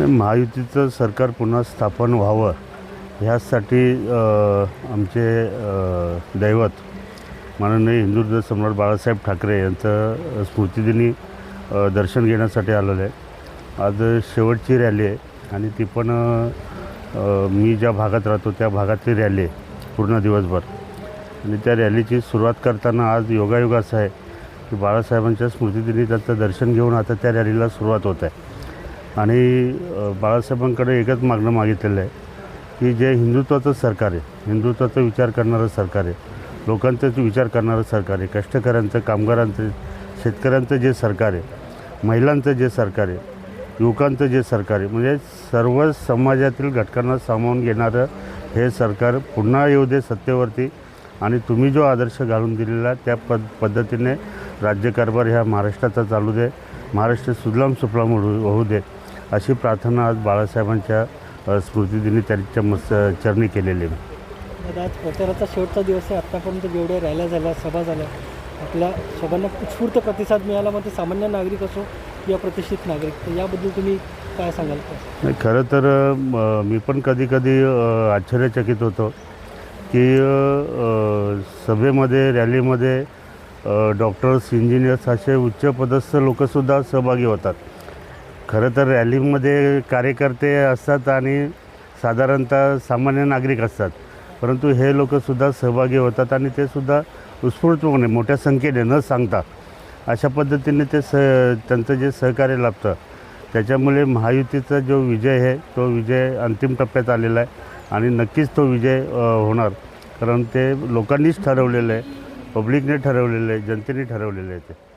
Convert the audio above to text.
महायुतीचं सरकार पुन्हा स्थापन व्हावं ह्यासाठी आमचे दैवत माननीय हिंदू सम्राट बाळासाहेब ठाकरे यांचं स्मृतिदिनी दर्शन घेण्यासाठी आलेलं आहे आज शेवटची रॅली आहे आणि ती पण मी ज्या भागात राहतो त्या भागातली रॅली आहे पूर्ण दिवसभर. आणि त्या रॅलीची सुरुवात करताना आज योगायोग असा आहे की बाळासाहेबांच्या स्मृतिदिनी त्यांचं दर्शन घेऊन आता त्या रॅलीला सुरुवात होत आहे. आणि बाळासाहेबांकडे एकच मागणं मागितलेलं आहे की जे हिंदुत्वाचं सरकार आहे हिंदुत्वाचा विचार करणारं सरकार आहे लोकांचाच विचार करणारं सरकार आहे कष्टकऱ्यांचं कामगारांचं शेतकऱ्यांचं जे सरकार आहे महिलांचं जे सरकार आहे युवकांचं जे सरकार आहे म्हणजे सर्व समाजातील घटकांना सामावून घेणारं हे सरकार पुन्हा येऊ दे सत्तेवरती आणि तुम्ही जो आदर्श घालून दिलेला त्या पद पद्धतीने राज्यकारभार ह्या महाराष्ट्राचा चालू दे महाराष्ट्र सुजलाम सुफलाम होऊ होऊ दे अशी प्रार्थना आज बाळासाहेबांच्या स्मृतिदिनी त्यांच्या मस्त चरणी केलेली आहे. आज प्रचाराचा शेवटचा दिवस आहे. आत्तापर्यंत जेवढ्या रॅल्या झाल्या सभा झाल्या आपल्या सगळ्यांना उत्स्फूर्त प्रतिसाद मिळाला मग ते सामान्य नागरिक असो किंवा प्रतिष्ठित नागरिक तर याबद्दल तुम्ही काय सांगाल? का नाही खरं तर म- पण कधी कधी आश्चर्यचकित होतो की सभेमध्ये रॅलीमध्ये डॉक्टर्स इंजिनियर्स असे उच्चपदस्थ लोकसुद्धा सहभागी होतात. खरं तर रॅलीमध्ये कार्यकर्ते असतात आणि साधारणतः सामान्य नागरिक असतात. परंतु हे लोकसुद्धा सहभागी होतात आणि ते सुद्धा उत्स्फूर्तपणे मोठ्या संख्येने न सांगता अशा पद्धतीने ते स त्यांचं जे सहकार्य लाभतं त्याच्यामुळे महायुतीचा जो विजय आहे तो विजय अंतिम टप्प्यात आलेला आहे आणि नक्कीच तो विजय होणार. कारण ते लोकांनीच ठरवलेलं आहे पब्लिकने ठरवलेलं आहे जनतेने ठरवलेलं आहे ते.